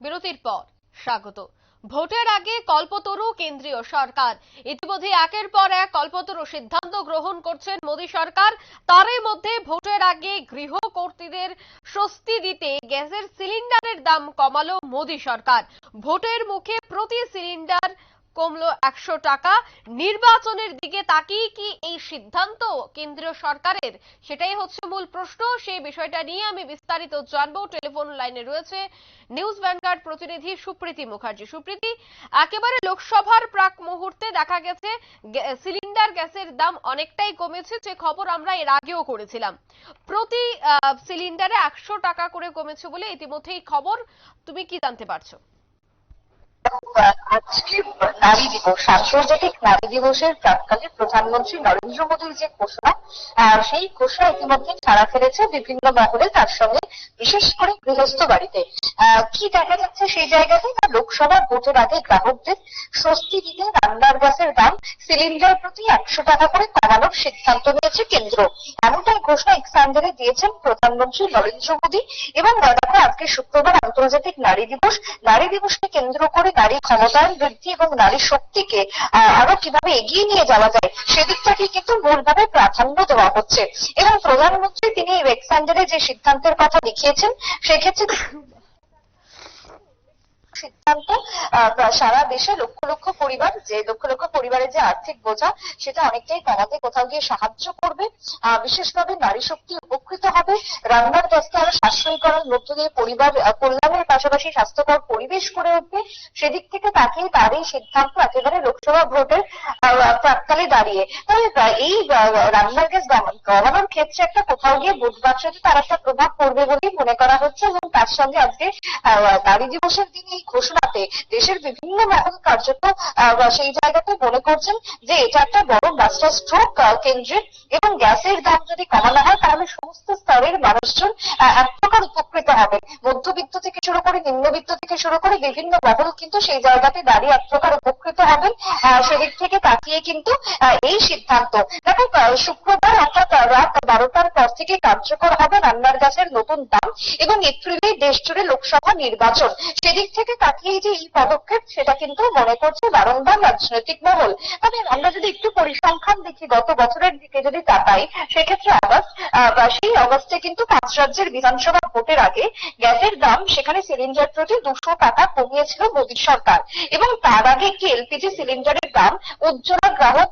বিরতির পর স্বাগত। ভোটের আগে কল্পতরু কেন্দ্রীয় সরকার। ইতিমধ্যে একের পর এক কল্পতরু সিদ্ধান্ত গ্রহণ করছেন মোদী সরকার। তারই মধ্যে ভোটের আগে গৃহকর্তীদের স্বস্তি দিতে গ্যাসের সিলিন্ডারের দাম কমালো মোদী সরকার। ভোটের মুখে প্রতি সিলিন্ডার কমলো একশো টাকা। নির্বাচনের দিকে তাকিয়ে কি এই সিদ্ধান্ত কেন্দ্রীয় সরকারের? সেটাই হচ্ছে মূল প্রশ্ন। সেই বিষয়টা নিয়ে আমি বিস্তারিত জানব। টেলিফোন লাইনে রয়েছে নিউজ ভ্যানগার্ড প্রতিনিধি সুপ্রীতি মুখার্জি। সুপ্রীতি, একেবারে লোকসভার প্রাক মুহূর্তে দেখা গেছে সিলিন্ডার গ্যাসের দাম অনেকটাই কমেছে। যে খবর আমরা এর আগেও করেছিলাম। প্রতি সিলিন্ডারে একশো টাকা করে কমেছে বলে ইতিমধ্যেই খবর। তুমি কি জানতে পারছ? নারী দিবস আন্তর্জাতিক নারী দিবসের প্রাককালে প্রধানমন্ত্রী নরেন্দ্র মোদীর যে ঘোষণা সেই ঘোষণা ইতিমধ্যে ছাড়া ফেলেছে বিভিন্ন মহলে, তার সঙ্গে বিশেষ করে গৃহস্থ বাড়িতে। কি দেখা যাচ্ছে সেই জায়গাতে না লোকসভা ভোটের আগে গ্রাহকদের স্বস্তি দিতে রান্নার গ্যাসের দাম সিলিন্ডার প্রতি একশো টাকা করে কমানোর সিদ্ধান্ত নিয়েছে কেন্দ্র। এমনটাই ঘোষণা এক্সান্ডারে দিয়েছেন প্রধানমন্ত্রী নরেন্দ্র মোদী এবং দেখো আজকে শুক্রবার আন্তর্জাতিক নারী দিবস। নারী দিবসকে কেন্দ্র করে নারী ক্ষমতায়ন বৃদ্ধি এবং নারী শক্তিকে আরও কীভাবে এগিয়ে নিয়ে যাওয়া যায় সেদিকটাকে কিন্তু মূলভাবে প্রাধান্য দেওয়া হচ্ছে। এবং প্রধানমন্ত্রী তিনি এক্সান্ডারে যে সিদ্ধান্তের কথা লিখিয়েছেন সেক্ষেত্রে সিদ্ধান্ত সারা দেশে লক্ষ লক্ষ পরিবার, যে লক্ষ লক্ষ পরিবারের যে আর্থিক বোঝা, সেটা অনেকটাই কমাতে কোথাও গিয়ে সাহায্য করবে। বিশেষভাবে নারী শক্তি উপকৃত হবে। রান্নার গ্যাসকে আরও সাশ্রয়ী করার মধ্য দিয়ে পরিবার কল্যাণের পাশাপাশি স্বাস্থ্যকর পরিবেশ করে উঠবে। সেদিক থেকে তাকিয়ে তার এই সিদ্ধান্ত একেবারে লোকসভা ভোটের প্রাককালে দাঁড়িয়ে। তবে এই রান্নার গ্যাস কমানোর ক্ষেত্রে একটা কোথাও গিয়ে ভোট বাক্সতে তার একটা প্রভাব পড়বে বলেই মনে করা হচ্ছে এবং তার সঙ্গে আজকে নারী দিবসের দিনে এই ঘোষণাতে দেশের বিভিন্ন মহল কার্যত সেই জায়গাতে মনে করছেন যে এটা একটা বড় মাস্টার স্ট্রোক কেন্দ্রের এবং গ্যাসের দাম যদি কমানো হয়, তাহলে সমস্ত স্তরের মানুষজন এক প্রকার উপকৃত হবে। মধ্যবিত্ত থেকে শুরু করে নিম্নবিত্ত থেকে শুরু করে বিভিন্ন মহল কিন্তু সেই জায়গাতে দাঁড়িয়ে এক প্রকার উপকৃত হবেন। সেদিক থেকে তাকিয়ে কিন্তু এই সিদ্ধান্ত। দেখো শুক্রবার অর্থাৎ রাত বারোটার পর থেকে কার্যকর হবে রান্নার গ্যাসের নতুন দাম এবং এপ্রিলে দেশ জুড়ে লোকসভা নির্বাচন। সেদিক থেকে তাকিয়ে যে এই পদক্ষেপ, সেটা কিন্তু মনে করছে বারংবার রাজনৈতিক মহল। তবে আমরা যদি একটু পরিসংখ্যান দেখি, গত বছরের দিকে যদি তাকাই, সেক্ষেত্রে আগস্ট বা সেই অগস্টে কিন্তু পাঁচ রাজ্যের বিধানসভা ভোটের আগে গ্যাসের দাম সেখানে সিলিন্ডার প্রতি দুশো টাকা কমিয়েছিল মোদী সরকার। এবং তার আগে একটি এলপিজি সিলিন্ডারের দাম উজ্জ্বলা গ্রাহক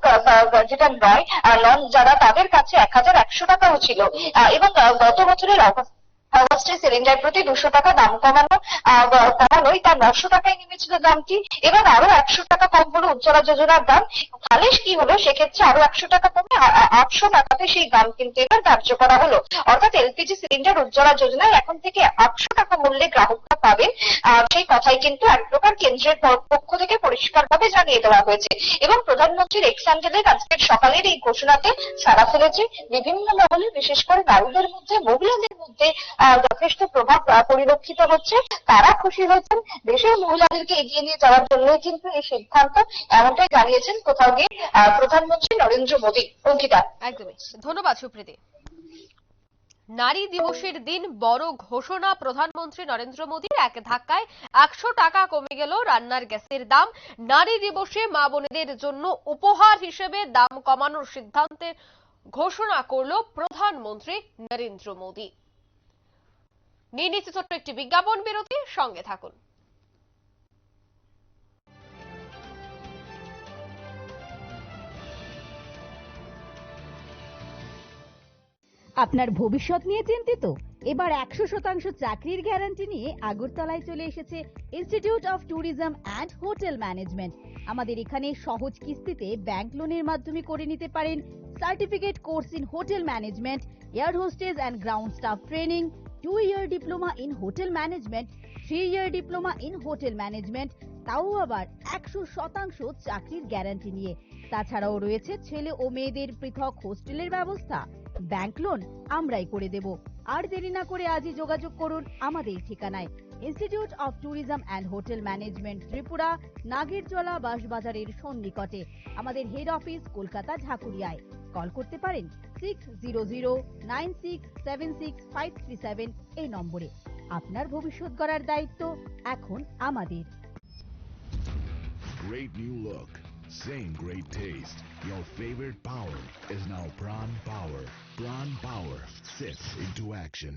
যেটা নয় নন, যারা তাদের কাছে এক হাজার একশো টাকাও ছিল। এবং গত বছরের অগস্ট অগস্টে সিলিন্ডার প্রতি দুশো টাকা দাম কমানো কমানোই তার নশো টাকায় নেমেছিল দামটি। এবার আরও একশো টাকা কম হলো উজ্জ্বলা যোজনার দাম। তাহলে কি হলো? সেক্ষেত্রে আরও একশো টাকা কমে আটশো টাকাতে সেই দাম কিন্তু এবার ধার্য করা হলো। অর্থাৎ এলপিজি সিলিন্ডার উজ্জ্বলা যোজনায় এখন থেকে আটশো টাকা মূল্যে গ্রাহকরা পাবেন। সেই কথাই কিন্তু এক প্রকার কেন্দ্রের পক্ষ থেকে পরিষ্কারভাবে জানিয়ে দেওয়া হয়েছে। এবং প্রধানমন্ত্রীর এক্সান্ডেলের আজকের সকালের এই ঘোষণাতে সারা ফেলেছে। বিভিন্ন মহলে বিশেষ করে নারীদের মধ্যে, মহিলাদের মধ্যে যথেষ্ট প্রভাব পরিলক্ষিত হচ্ছে। তারা খুশি হয়েছেন। দেশের মহিলাদেরকে এগিয়ে নিয়ে যাওয়ার জন্যই কিন্তু এই সিদ্ধান্ত এমনটাই জানিয়েছেন কোথাও গিয়ে প্রধানমন্ত্রী নরেন্দ্র মোদী। অঙ্কিতা। একদমই। ধন্যবাদ, সুপ্রীতি। নারী দিবসের দিন বড় ঘোষণা প্রধানমন্ত্রী নরেন্দ্র মোদীর। এক ধাক্কায় একশো টাকা কমে গেল রান্নার গ্যাসের দাম। নারী দিবসে মা বোনেদের জন্য উপহার হিসেবে দাম কমানোর সিদ্ধান্তের ঘোষণা করল প্রধানমন্ত্রী নরেন্দ্র মোদী। ছোট্ট একটি বিজ্ঞাপন বিরতি সঙ্গে থাকুন। আপনার ভবিষ্যৎ নিয়ে চিন্তিত? এবার একশো শতাংশ চাকরির গ্যারান্টি নিয়ে আগরতলায় চলে এসেছে institute of tourism and hotel management আমাদের এখানে সহজ কিস্তিতে ব্যাংক লোনের মাধ্যমে করে নিতে পারেন। Certificate course in hotel management air hostess and ground staff training two year diploma in hotel management three year diploma in hotel management তাও আবার একশো শতাংশ চাকরির গ্যারান্টি নিয়ে। তাছাড়াও রয়েছে ছেলে ও মেয়েদের পৃথক হোস্টেলের ব্যবস্থা। ব্যাংক লোন আমরাই করে দেব। আর দেরি না করে আজই যোগাযোগ করুন আমাদের ঠিকানায়। Institute of tourism and hotel management Tripura Nagerjala বাসবাজারের সন্নিকটে আমাদের হেড অফিস কলকাতা ঢাকুরিয়ায় কল করতে পারেন six zero zero nine six seven six five three seven এই নম্বরে আপনার ভবিষ্যৎ গড়ার দায়িত্ব এখন আমাদের Great new look, same great taste. Your favorite power is now Prawn Power. Prawn Power sits into action.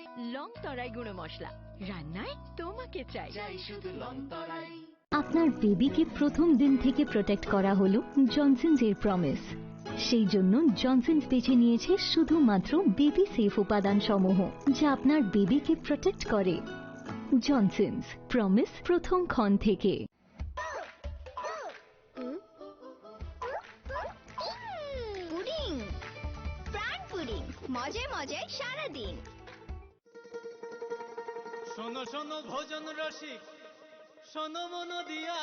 Long তরাই গুঁড়ো মশলা। রান্নায় তোমাকে চাই। চাই শুধু লং তরাই। আপনার বেবিকে প্রথম দিন থেকে প্রোটেক্ট করা হলো জনসন্স এর প্রমিস সেই জন্য জনসন্স বেছে নিয়েছে শুধুমাত্র বেবি সেফ উপাদান সমূহ যা আপনার বেবিকে প্রোটেক্ট করে। জনসন্স প্রমিস প্রথম ক্ষণ থেকে। পুডিং। প্রাণ পুডিং মজায় মজায় সারাদিন। শোনো শোনো ভোজন রসিক শোনো মন দিয়া।